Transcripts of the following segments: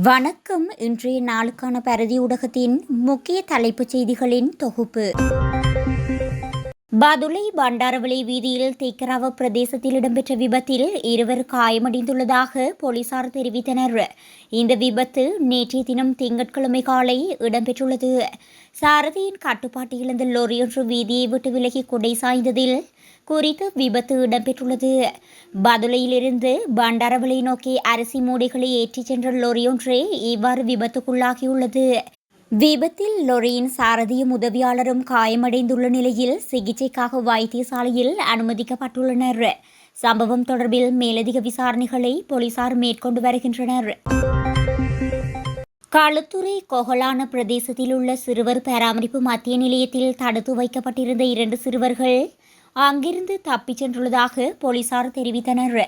வணக்கம். இன்றைய நாளுக்கான பரதி ஊடகத்தின் முக்கிய தலைப்புச் செய்திகளின் தொகுப்பு. பதுளை பண்டாரவளை வீதியில் தேக்கராவ பிரதேசத்தில் இடம்பெற்ற விபத்தில் இருவர் காயமடைந்துள்ளதாக போலீசார் தெரிவித்தனர். இந்த விபத்து நேற்றைய தினம் திங்கட்கிழமை காலை இடம்பெற்றுள்ளது. சாரதியின் கட்டுப்பாட்டு இழந்த லொரியொன்று வீதியை விட்டு விலகி குடை சாய்ந்ததில் குறித்து விபத்து இடம்பெற்றுள்ளது. பதுளையிலிருந்து பண்டாரவளை நோக்கி அரிசி மூடைகளை ஏற்றிச் சென்ற லொரியொன்றே இவ்வாறு விபத்துக்குள்ளாகியுள்ளது. விபத்தில் லொரியின் சாரதியும் உதவியாளரும் காயமடைந்துள்ள நிலையில் சிகிச்சைக்காக வைத்தியசாலையில் அனுமதிக்கப்பட்டுள்ளனர். சம்பவம் தொடர்பில் மேலதிக விசாரணைகளை போலீசார் மேற்கொண்டு வருகின்றனர். களுத்துறை கொகலான பிரதேசத்தில் உள்ள சிறுவர் பராமரிப்பு மத்திய நிலையத்தில் தடுத்து வைக்கப்பட்டிருந்த இரண்டு சிறுவர்கள் அங்கிருந்து தப்பிச் சென்றுள்ளதாக போலீசார் தெரிவித்தனர்.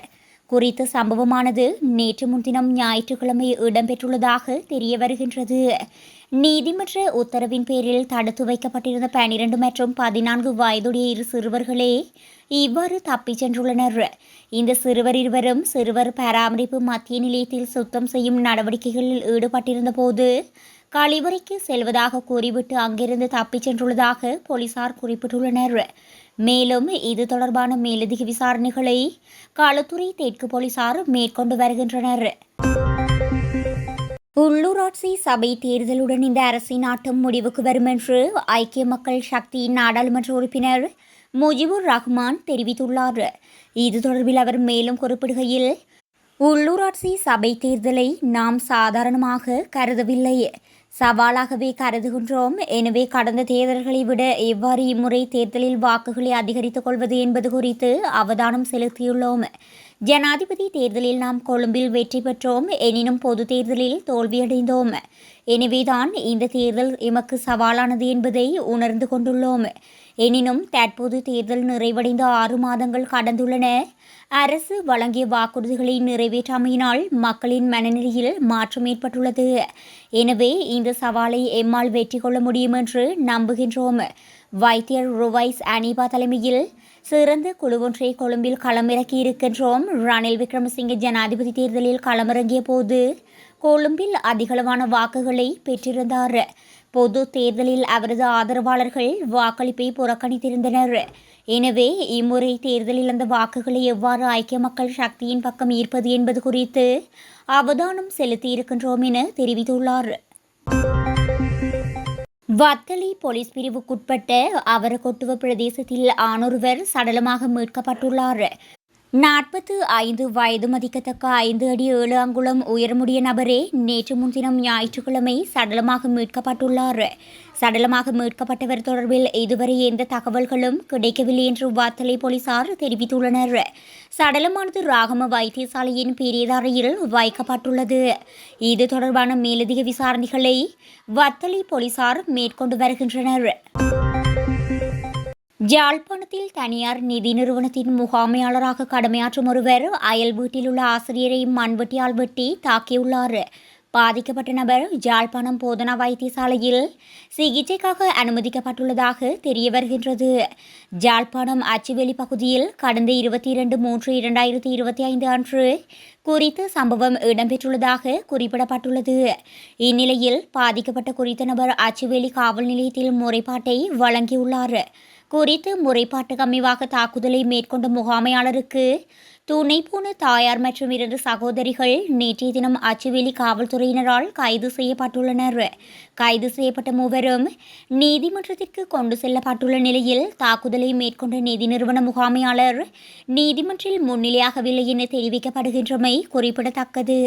குறித்த சம்பவமானது நேற்று முன்தினம் ஞாயிற்றுக்கிழமை இடம்பெற்றுள்ளதாக தெரிய வருகின்றது நீதிமன்ற உத்தரவின் பேரில் தடுத்து வைக்கப்பட்டிருந்த பனிரெண்டு மற்றும் பதினான்கு வயதுடைய இரு சிறுவர்களே இவ்வாறு தப்பிச் சென்றுள்ளனர். இந்த சிறுவர் இருவரும் சிறுவர் பராமரிப்பு மத்திய நிலையத்தில் சுத்தம் செய்யும் நடவடிக்கைகளில் ஈடுபட்டிருந்த போது கழிவறைக்கு செல்வதாக கூறிவிட்டு அங்கிருந்து தப்பிச் சென்றுள்ளதாக போலீசார் குறிப்பிட்டுள்ளனர். மேலும் இது தொடர்பான மேலதிக விசாரணைகளை காலத்துறை தெற்கு போலீசார் மேற்கொண்டு வருகின்றனர். உள்ளூராட்சி சபை தேர்தலுடன் இந்த அரசின் ஆட்டம் முடிவுக்கு வரும் என்று ஐக்கிய மக்கள் சக்தியின் நாடாளுமன்ற உறுப்பினர் முஜிபுர் ரஹ்மான் தெரிவித்துள்ளார். இது தொடர்பில் அவர் மேலும் குறிப்பிடுகையில் உள்ளூராட்சி சபை தேர்தலை நாம் சாதாரணமாக கருதவில்லை. சவாலாகவே கருதுகின்றோம். எனவே கடந்த தேர்தல்களை விட எவ்வாறு இம்முறை தேர்தலில் வாக்குகளை அதிகரித்துக் கொள்வது என்பது குறித்து அவதானம் செலுத்தியுள்ளோம். ஜனாதிபதி தேர்தலில் நாம் கொழும்பில் வெற்றி பெற்றோம். எனினும் பொது தேர்தலில் தோல்வியடைந்தோம். எனவேதான் இந்த தேர்தல் எமக்கு சவாலானது என்பதை உணர்ந்து கொண்டுள்ளோம். எனினும் தற்போது தேர்தல் நிறைவடைந்த ஆறு மாதங்கள் கடந்துள்ளன. அரசு வழங்கிய வாக்குறுதிகளை நிறைவேற்றாமையினால் மக்களின் மனநிலையில் மாற்றம் ஏற்பட்டுள்ளது. எனவே இந்த சவாலை எம்மால் வெற்றி கொள்ள முடியும் என்று நம்புகின்றோம். வைத்தியர் ருவைஸ் அனிபா தலைமையில் சிறந்த குழுவொன்றை கொழும்பில் களமிறக்கி இருக்கின்றோம் ரணில் விக்ரமசிங்க ஜனாதிபதி தேர்தலில் களமிறங்கிய போது கொழும்பில் அதிகளவான வாக்குகளை பெற்றிருந்தார். பொது தேர்தலில் அவரது ஆதரவாளர்கள் வாக்களிப்பை புறக்கணித்திருந்தனர். எனவே இம்முறை தேர்தலில் அந்த வாக்குகளை எவ்வாறு ஐக்கிய மக்கள் சக்தியின் பக்கம் ஈர்ப்பது என்பது குறித்து அவதானம் செலுத்தியிருக்கின்றோம் என தெரிவித்துள்ளார். வத்தளி போலீஸ் பிரிவுக்குட்பட்ட அவரகொட்டுவ பிரதேசத்தில் ஆணொருவர் சடலமாக மீட்கப்பட்டுள்ளார். நாற்பத்து ஐந்து வயது மதிக்கத்தக்க ஐந்து அடி ஏழு அங்குளம் உயரமுடைய நபரே நேற்று முன்தினம் ஞாயிற்றுக்கிழமை சடலமாக மீட்கப்பட்டுள்ளார். சடலமாக மீட்கப்பட்டவர் தொடர்பில் இதுவரை எந்த தகவல்களும் கிடைக்கவில்லை என்று வாத்தலை போலீசார் தெரிவித்துள்ளனர். சடலமானது ராகம வைத்தியசாலையின் பெரியதாரையில் வைக்கப்பட்டுள்ளது. இது தொடர்பான மேலதிக விசாரணைகளை வத்தலை போலீசார் மேற்கொண்டு வருகின்றனர். யாழ்ப்பாணத்தில் தனியார் நிதி நிறுவனத்தின் முகாமையாளராக கடமையாற்றும் ஒருவர் அயல் வீட்டில் உள்ள ஆசிரியரை மண்வெட்டியால் வெட்டி தாக்கியுள்ளார் பாதிக்கப்பட்ட நபர் யாழ்ப்பாணம் போதனா வைத்தியசாலையில் சிகிச்சைக்காக அனுமதிக்கப்பட்டுள்ளதாக தெரிய வருகின்றது. யாழ்ப்பாணம் அச்சுவெளி பகுதியில் கடந்த இருபத்தி இரண்டு மூன்று இரண்டாயிரத்தி இருபத்தி ஐந்து அன்று குறித்த சம்பவம் இடம்பெற்றுள்ளதாக குறிப்பிடப்பட்டுள்ளது. இந்நிலையில் பாதிக்கப்பட்ட குறித்த நபர் அச்சுவேலி காவல் நிலையத்தில் முறைப்பாட்டை வழங்கியுள்ளார் குறித்து முறைப்பாட்டுக்கு அமைவாக தாக்குதலை மேற்கொண்ட முகாமையாளருக்கு துணை போன தாயார் மற்றும் இரண்டு சகோதரிகள் நேற்றைய தினம் அச்சுவேலி காவல்துறையினரால் கைது செய்யப்பட்டுள்ளனர். கைது செய்யப்பட்ட மூவரும் நீதிமன்றத்திற்கு கொண்டு செல்லப்பட்டுள்ள நிலையில் தாக்குதலை மேற்கொண்ட நிதி நிறுவன முகாமையாளர் நீதிமன்றில் முன்னிலையாகவில்லை என தெரிவிக்கப்படுகின்றமை குறிப்பிடத்தக்கது.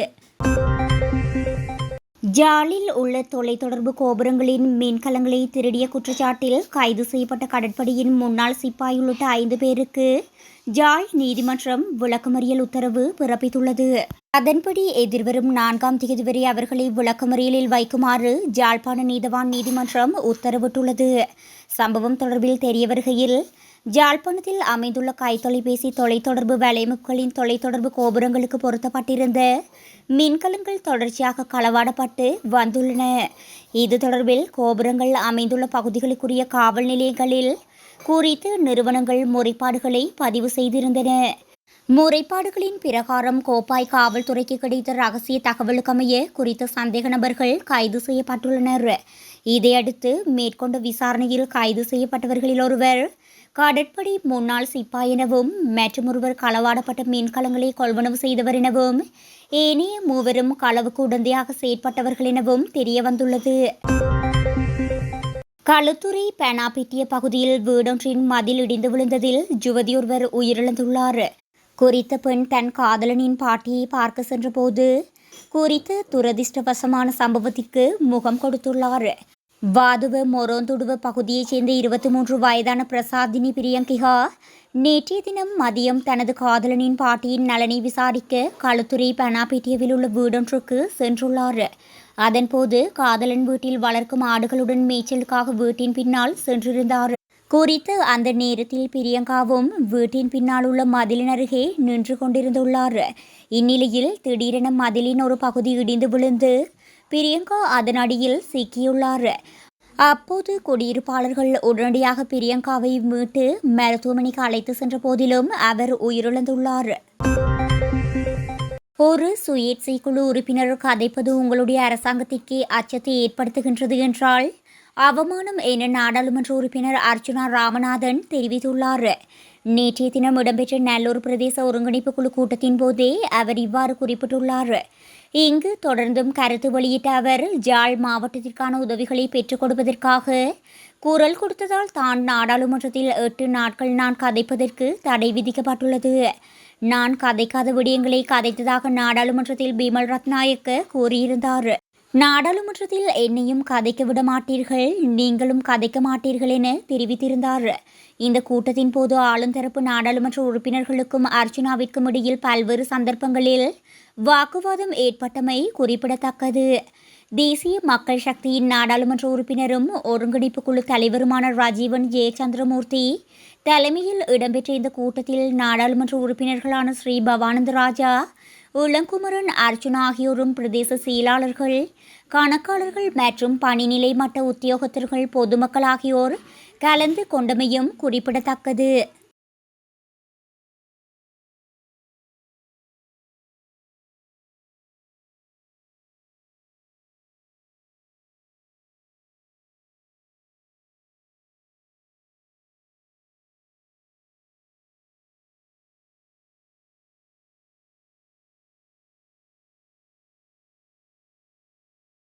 ஜாலில் உள்ள தொலைத்தொடர்பு கோபுரங்களின் மின்கலங்களை திருடிய குற்றச்சாட்டில் கைது செய்யப்பட்ட கடற்படையின் முன்னாள் சிப்பாய் உள்ளிட்ட ஐந்து பேருக்கு ஜாய் நீதிமன்றம் விளக்கமறியல் உத்தரவு பிறப்பித்துள்ளது. அதன்படி எதிர்வரும் நான்காம் தேதி வரை அவர்களை விளக்கமறியலில் வைக்குமாறு ஜாழ்ப்பாண நீதவான் நீதிமன்றம் உத்தரவிட்டுள்ளது. சம்பவம் தொடர்பில் தெரிய வருகையில் ஜாழ்ப்பாணத்தில் அமைந்துள்ள கைத்தொலைபேசி தொலைத்தொடர்பு வலைமுக்களின் தொலைத்தொடர்பு கோபுரங்களுக்கு பொருத்தப்பட்டிருந்த மின்கலங்கள் தொடர்ச்சியாக களவாடப்பட்டு வந்துள்ளன. இது தொடர்பில் கோபுரங்கள் அமைந்துள்ள பகுதிகளுக்குரிய காவல் நிலையங்களில் குறித்து நிறுவனங்கள் முறைப்பாடுகளை பதிவு செய்திருந்தன. முறைப்பாடுகளின் பிரகாரம் கோப்பாய் காவல்துறைக்கு கிடைத்த ரகசிய தகவலுக்கமைய குறித்த சந்தேக நபர்கள் கைது செய்யப்பட்டுள்ளனர். இதையடுத்து மேற்கொண்ட விசாரணையில் கைது செய்யப்பட்டவர்களில் ஒருவர் கடற்படை முன்னாள் சிப்பாய் எனவும் மற்றொருவர் களவாடப்பட்ட மீன்கலங்களை கொள்வனவு செய்தவர் எனவும் ஏனைய மூவரும் களவுக்கு உடந்தையாக செயற்பட்டவர்கள் எனவும் தெரியவந்துள்ளது. களுத்துறை பெனாபிட்டிய பகுதியில் வீடொன்றின் மதில் இடிந்து விழுந்ததில் யுவதியொருவர் உயிரிழந்துள்ளார். குறித்த பெண் தன் காதலனின் பாட்டியை பார்க்க சென்றபோது குறித்த துரதிர்ஷ்டவசமான சம்பவத்திற்கு முகம் கொடுத்துள்ளார். வாதுவ மொரோந்துடுவ பகுதியைச் சேர்ந்த இருபத்தி மூன்று வயதான பிரசாதினி பிரியங்கிகா நேற்றைய தினம் மதியம் தனது காதலனின் பாட்டியின் நலனை விசாரிக்க களுத்துறை பெனாபிட்டியவில் உள்ள வீடொன்றுக்கு சென்றுள்ளார். அதன்போது காதலன் வீட்டில் வளர்க்கும் ஆடுகளுடன் மேய்ச்சலுக்காக வீட்டின் பின்னால் சென்றிருந்தார். குறித்து அந்த நேரத்தில் பிரியங்காவும் வீட்டின் பின்னால் உள்ள மதிலின் அருகே நின்று கொண்டிருந்துள்ளார். இந்நிலையில் திடீரென மதிலின் ஒரு பகுதி இடிந்து விழுந்து பிரியங்கா அதனடியில் சிக்கியுள்ளார். அப்போது குடியிருப்பாளர்கள் உடனடியாக பிரியங்காவை மீட்டு மருத்துவமனைக்கு அழைத்து சென்ற போதிலும் அவர் உயிரிழந்துள்ளார். ஒரு சுயேட்சை குழு உறுப்பினர் கதைப்பது உங்களுடைய அரசாங்கத்திற்கு அச்சத்தை ஏற்படுத்துகின்றது என்றால் அவமானம் என நாடாளுமன்ற உறுப்பினர் அர்ச்சுனா ராமநாதன் தெரிவித்துள்ளார். நேற்றைய தினம் இடம்பெற்ற நல்லூர் பிரதேச ஒருங்கிணைப்பு குழு கூட்டத்தின் போதே அவர் இவ்வாறு குறிப்பிட்டுள்ளார். இங்கு தொடர்ந்தும் கருத்து வெளியிட்ட அவர் ஜாழ் மாவட்டத்திற்கான உதவிகளை பெற்றுக் கொடுப்பதற்காக குரல் கொடுத்ததால் தான் நாடாளுமன்றத்தில் எட்டு நாட்கள் நான் கதைப்பதற்கு தடை விதிக்கப்பட்டுள்ளது. நான் கதைக்காத விடயங்களை கதைத்ததாக நாடாளுமன்றத்தில் பிமல் ரத்நாயக்க கூறியிருந்தார். நாடாளுமன்றத்தில் என்னையும் கதைக்க விட மாட்டீர்கள் நீங்களும் கதைக்க மாட்டீர்கள் என தெரிவித்திருந்தார். இந்த கூட்டத்தின் போது ஆளுந்தரப்பு நாடாளுமன்ற உறுப்பினர்களுக்கும் அர்ச்சனாவிற்கும் இடையில் பல்வேறு சந்தர்ப்பங்களில் வாக்குவாதம் ஏற்பட்டமை குறிப்பிடத்தக்கது. தேசிய மக்கள் சக்தியின் நாடாளுமன்ற உறுப்பினரும் ஒருங்கிணைப்பு குழு தலைவருமான ராஜீவன் ஜெயச்சந்திரமூர்த்தி தலைமையில் இடம்பெற்ற இந்த கூட்டத்தில் நாடாளுமன்ற உறுப்பினர்களான ஸ்ரீ பவானந்த ராஜா இளங்குமரன் அர்ஜுனா ஆகியோரும் பிரதேச செயலாளர்கள் கணக்காளர்கள் மற்றும் பணிநிலை மட்ட உத்தியோகத்தர்கள் பொதுமக்கள் ஆகியோர் கலந்து கொண்டமையும் குறிப்பிடத்தக்கது.